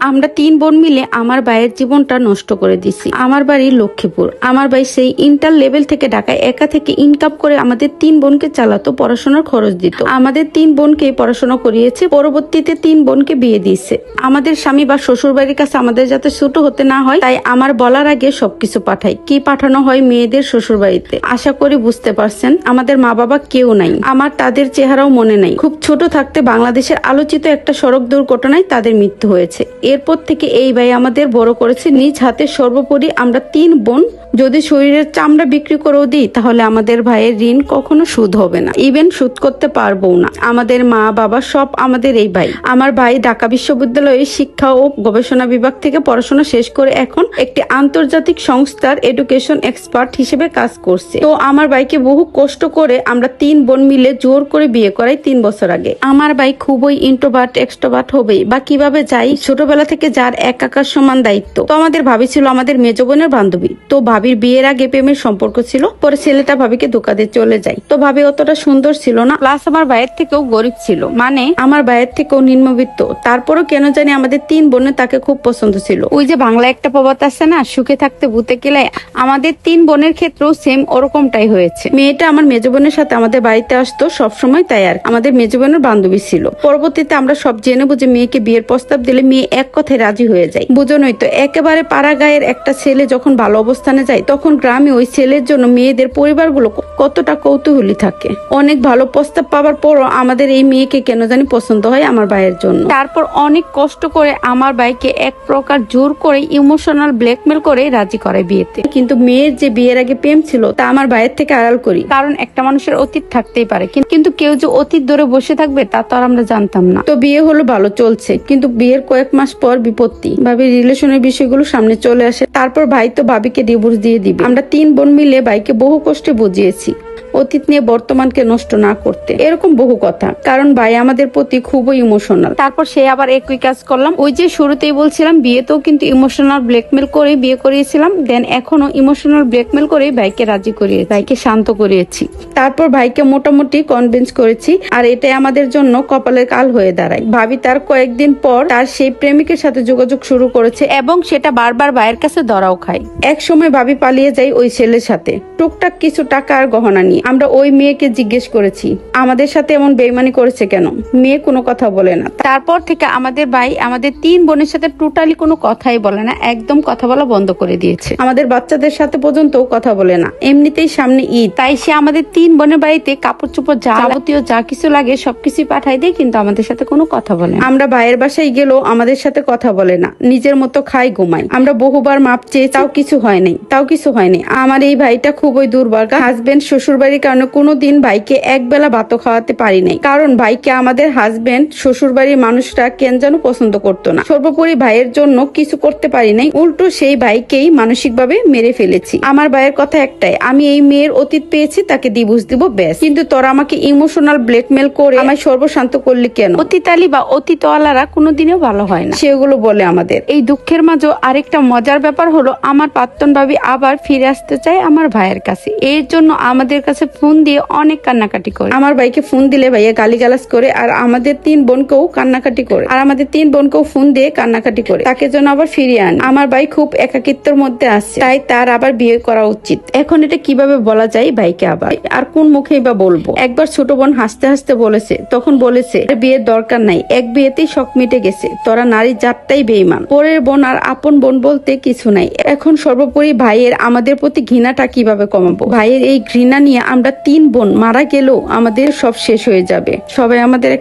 আমরা তিন বোন মিলে আমার ভাইয়ের জীবনটা নষ্ট করে দিছি। আমার বাড়ি লক্ষ্মীপুর। আমার ভাই সেই ইন্টার লেভেল থেকে ঢাকায় একা থেকে ইনকাম করে আমাদের তিন বোনকে চালাতো, পড়াশোনার খরচ দিত। আমাদের তিন বোনকে পড়াশোনা করিয়েছে, পরবর্তীতে তিন বোনকে বিয়ে দিয়েছে। আমাদের স্বামী বা শ্বশুর বাড়ির কাছে আমাদের যাতে ছোট হতে না হয়, তাই আমার বলার আগে সবকিছু পাঠাই। কি পাঠানো হয় মেয়েদের শ্বশুর বাড়িতে আশা করি বুঝতে পারছেন, আমাদের মা বাবা কেউ নাই। আমার তাদের চেহারাও মনে নাই। খুব ছোট থাকতে বাংলাদেশের আলোচিত একটা সড়ক দুর্ঘটনায় তাদের মৃত্যু হয়েছে। এরপর থেকে এই ভাই আমাদের বড় করেছে। নিজ হাতে সর্বোপরি আমরা তিন বোন। যদি শরীরের চামড়া বিক্রি করেও দিই, তাহলে আমাদের ভাইয়ের ঋণ কখনো সুদ হবে না। ইভেন সুদ করতে পারব না। আমাদের মা, বাবা সব আমাদের এই ভাই। আমার ভাই ঢাকা বিশ্ববিদ্যালয়ে শিক্ষা ও গবেষণা বিভাগ থেকে পড়াশোনা শেষ করে এখন একটি আন্তর্জাতিক সংস্থার এডুকেশন এক্সপার্ট হিসেবে কাজ করছে। তো আমার ভাইকে বহু কষ্ট করে আমরা তিন বোন মিলে জোর করে বিয়ে করাই তিন বছর আগে। আমার ভাই খুবই ইন্ট্রোভার্ট এক্সট্রোভার্ট হবেই। বা কীভাবে যাই? ছোটবেলা থেকে যার এক আকার সমান দায়িত্ব। তো আমাদের ভাবি ছিল আমাদের মেজ বোনের বান্ধবী। তো ভাবির বিয়ের আগে প্রেমের সম্পর্ক ছিল, পরে ছেলেটা ভাবিকে ধোকা দিয়ে চলে যায়। তো ভাবি অতটা সুন্দর ছিল না প্লাস আমার ভাইয়ের থেকেও গরিব ছিল। মানে আমার ভাইয়ের থেকেও নিম্নবিত্ত। তারপরও কেন জানি আমাদের তিন বোনের তাকে খুব পছন্দ ছিল। ওই যে বাংলা একটা প্রবাদ আছে না, সুখে থাকতে ভূতে গেলে আমাদের তিন বোনের ক্ষেত্রেও সেম ওরকমটাই হয়েছে। মেয়েটা আমার মেজ বোনের সাথে আমাদের বাড়িতে আসতো, সবসময় তাই আর আমাদের মেজ বোনের বান্ধবী ছিল। পরবর্তীতে আমরা সব জেনে বুঝে মেয়েকে বিয়ের প্রস্তাব দিলে মেয়ে এক কথায় রাজি হয়ে যায়। বুঝোনই তো, একেবারে পাড়া গায়ের একটা ছেলে যখন ভালো অবস্থানে যায়, তখন গ্রামে ওই ছেলের জন্য মেয়েদের পরিবারগুলো কতটা কৌতূহলী থাকে। অনেক ভালো প্রস্তাব পাওয়ার পরও আমাদের এই মেয়েকে কেন জানি পছন্দ হয় আমার ভাইয়ের জন্য। তারপর অনেক কষ্ট করে আমার ভাইকে এক প্রকার জোর করে ইমোশনাল ব্ল্যাকমেল করে রাজি করে বিয়েতে। কিন্তু মেয়ের যে বিয়ের আগে প্রেম ছিল, তা আমার ভাইয়ের থেকে আড়াল করি। কারণ একটা মানুষের অতীত থাকতেই পারে। কিন্তু কেউ যে অতীত ধরে বসে থাকবে, তা তো আর আমরা জানতাম না। তো বিয়ে হলো ভালো চলছে। কিন্তু বিয়ের কয়েক মাস পর বিপত্তি। ভাবি রিলেশনের বিষয়গুলো সামনে চলে আসে। তারপর ভাই তো ভাবিকে ডিভোর্স দিয়ে দিবে। আমরা তিন বোন মিলে ভাইকে বহু কষ্টে বুঝিয়েছি। অতীত নিয়ে বর্তমানকে নষ্ট না করতে। এরকম বহু কথা। কারণ ভাই আমাদের প্রতি খুবই ইমোশনাল তারপর সে আবার একই কাজ করলাম। ওই যে শুরুতেই বলছিলাম, বিয়েতেও কিন্তু ইমোশনাল ব্ল্যাকমেল করে বিয়ে করিয়েছিলাম। দেন এখনও ইমোশনাল ব্ল্যাকমেল করে ভাইকে রাজি করিয়ে ভাইকে শান্ত করিয়েছি। তারপর ভাইকে মোটামুটি কনভিন্স করেছি। আর এটাই আমাদের জন্য কপালের কাল হয়ে দাঁড়ায়। ভাবি তার কয়েকদিন পর তার সেই প্রেমিকের সাথে যোগাযোগ শুরু করেছে এবং সেটা বারবার ভাইয়ের কাছে ধরাও খায়। এক সময় ভাবি পালিয়ে যায় ওই ছেলের সাথে। টুকটাক কিছু টাকা আর গহনা নিয়ে। আমরা ওই মেয়েকে জিজ্ঞেস করেছি, আমাদের সাথে এমন বেইমানি করেছে কেন? মেয়ে কোনো কথা বলে না। তারপর থেকে আমাদের ভাই আমাদের তিন বোনের সাথে টোটালি কোনো কথাই বলে না, একদম কথা বলা বন্ধ করে দিয়েছে। আমাদের বাচ্চাদের সাথে পর্যন্ত কথা বলে না। এমনিতেই সামনে ঈদ। তাই সে আমাদের তিন বোনের বাড়িতে কাপড় চোপড় যাবতীয় যা কিছু লাগে সবকিছু পাঠাই দেয়, কিন্তু আমাদের সাথে কোনো কথা বলে না। আমরা ভাইয়ের বাসায় গেলেও আমাদের সাথে কথা বলে না। নিজের মতো খাই, ঘুমাই। আমরা বহুবার মাপ চেয়ে, তাও কিছু হয় নাই, তাও কিছু হয়নি আমার এই ভাইটা খুবই দুর্ভাগ্য হাজবেন্ড শ্বশুর বাড়ির কারণে কোনোদিন ভাইকে এক বেলা ভাতও খাওয়াতে পারি নাই। কারণ ভাইকে আমাদের হাজবেন্ড শ্বশুর বাড়ির মানুষরা কেন যেন পছন্দ করতো না। সর্বোপরি ভাইয়ের জন্য কিছু করতে পারি নাই। উল্টো সেই ভাইকেই মানসিকভাবে মেরে ফেলেছি। আমার ভাইয়ের কথা একটাই আমি এই মেয়ের অতীত পেয়েছি তাকে ডিভোর্স দিব ব্যাস। কিন্তু তোরা আমাকে ইমোশনাল ব্ল্যাকমেল করে আমায় সর্বশান্ত করলি কেন? অতীতালি বা অতীতওয়ালারা কোনোদিনও ভালো হয় না। সেগুলো বলে আমাদের। এই দুঃখের মাঝে আরেকটা মজার ব্যাপার হলো আমার প্রাক্তন ভাবি আবার ফিরে আসতে চায় আমার ভাইয়ের কাছে। এর জন্য আমাদের কাছে ফোন দিয়ে অনেক কান্নাকাটি করে। আমার ভাইকে ফোন দিলে ভাইয়া গালিগালাজ করে আর আমাদের তিন বোনকেও কান্নাকাটি করে। আর আমাদের তিন বোনকেও ফোন দিয়ে কান্নাকাটি করে। তাকে যেন আবার ফিরিয়ে আন। আমার ভাই খুব একাকিত্বের মধ্যে আছে। তাই তার আবার বিয়ে করা উচিত। এখন এটা কীভাবে বলা যায় ভাইকে আবার? আর কোন মুখেই বা বলব? একবার ছোট বোন হাসতে হাসতে বলেছে, তখন বলেছে "এর বিয়ের দরকার নাই। এক বিয়েতেই শখ মিটে গেছে। তোরা নারী জাতটাই বেইমান পরের বোন আর আপন বোন বলতে কিছু নাই। এখন সর্বোপরি ভাইয়ের আমাদের প্রতি ঘৃণাটা কীভাবে কমাবো? ভাইয়ের এই ঘৃণা নিয়ে আমরা তিন বোন মারা গেলেও আমাদের সব শেষ হয়ে যাবে। সবাই আমাদের